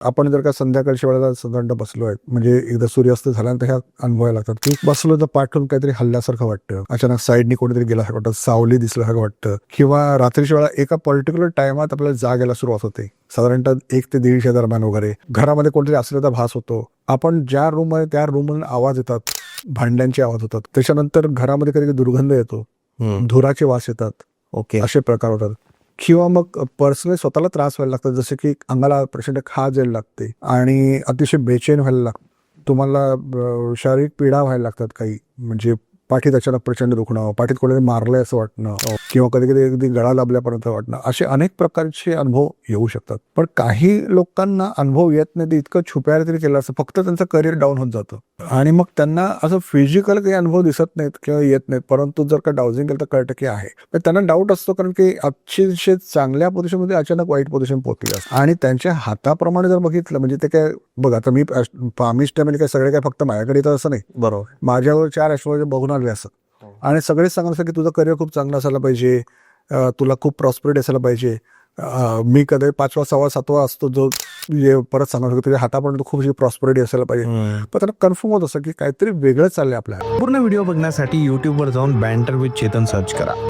आपण जर का संध्याकाळच्या वेळेला साधारण बसलो आहे म्हणजे एकदा सूर्यास्त झाल्यानंतर ह्या अनुभवायला लागतात की बसलो तर पाठवून काहीतरी हल्ल्यासारखं वाटतं. अचानक साईडनी कोणीतरी गेल्यासारखं वाटतं सावली दिसल्यासारखं वाटतं किंवा रात्रीच्या वेळा एका पर्टिक्युलर टायमात आपल्याला जाग यायला सुरुवात होते. साधारणतः एक ते दीडशे दरम्यान वगैरे. घरामध्ये कोणतरी असल्याचा भास होतो. आपण ज्या रूम आहे त्या रूम आवाज येतात भांड्यांचे आवाज होतात. त्याच्यानंतर घरामध्ये कधी दुर्गंध येतो. धुराचे वास येतात. ओके. असे प्रकार होतात. किंवा मग पर्सनली स्वतःला त्रास व्हायला लागतात. जसे की अंगाला प्रचंड खाज यायला लागते आणि अतिशय बेचैन व्हायला लागतं. तुम्हाला शारीरिक पीडा व्हायला लागतात काही. म्हणजे पाठीत अचानक प्रचंड दुखणं पाठीत कोणीतरी मारलंय असं वाटणं किंवा कधी कधी अगदी गळा लाभल्यापर्यंत वाटणं असे अनेक प्रकारचे अनुभव येऊ शकतात. पण काही लोकांना अनुभव येत नाही ते इतकं छुप्यार तरी केलं असं फक्त त्यांचं करिअर डाऊन होत जातं. आणि मग त्यांना असं फिजिकल काही अनुभव दिसत नाहीत किंवा येत नाहीत. परंतु जर का डाउजिंग केलं तर कळतं की आहे. पण त्यांना डाऊट असतो कारण की अतिशय चांगल्या पोझिशनमध्ये अचानक वाईट पोझिशन पोहोचली असते. आणि त्यांच्या हाताप्रमाणे जर बघितलं म्हणजे ते काय बघ आता मी पामिष्ट म्हणजे काय सगळे काय फक्त माझ्याकडे येतं असं नाही. बरोबर. माझ्यावर चार ॲस्ट्रोलॉजी बघून आले असं. आणि सगळेच सांगत असतात की तुझं करिअर खूप चांगलं असायला पाहिजे. तुला खूप प्रॉस्पेरिटी असायला पाहिजे. मी कधी पाचवा सहावा सातवा असतो जो जे परत सांगत होतो तुझ्या हातापर्यंत खूप प्रॉस्पेरिटी असायला पाहिजे. पण त्यांना कन्फर्म होत असं की काहीतरी वेगळं चाललंय आपल्या पूर्ण व्हिडिओ बघण्यासाठी यूट्यूबवर जाऊन बँटर विथ चेतन सर्च करा.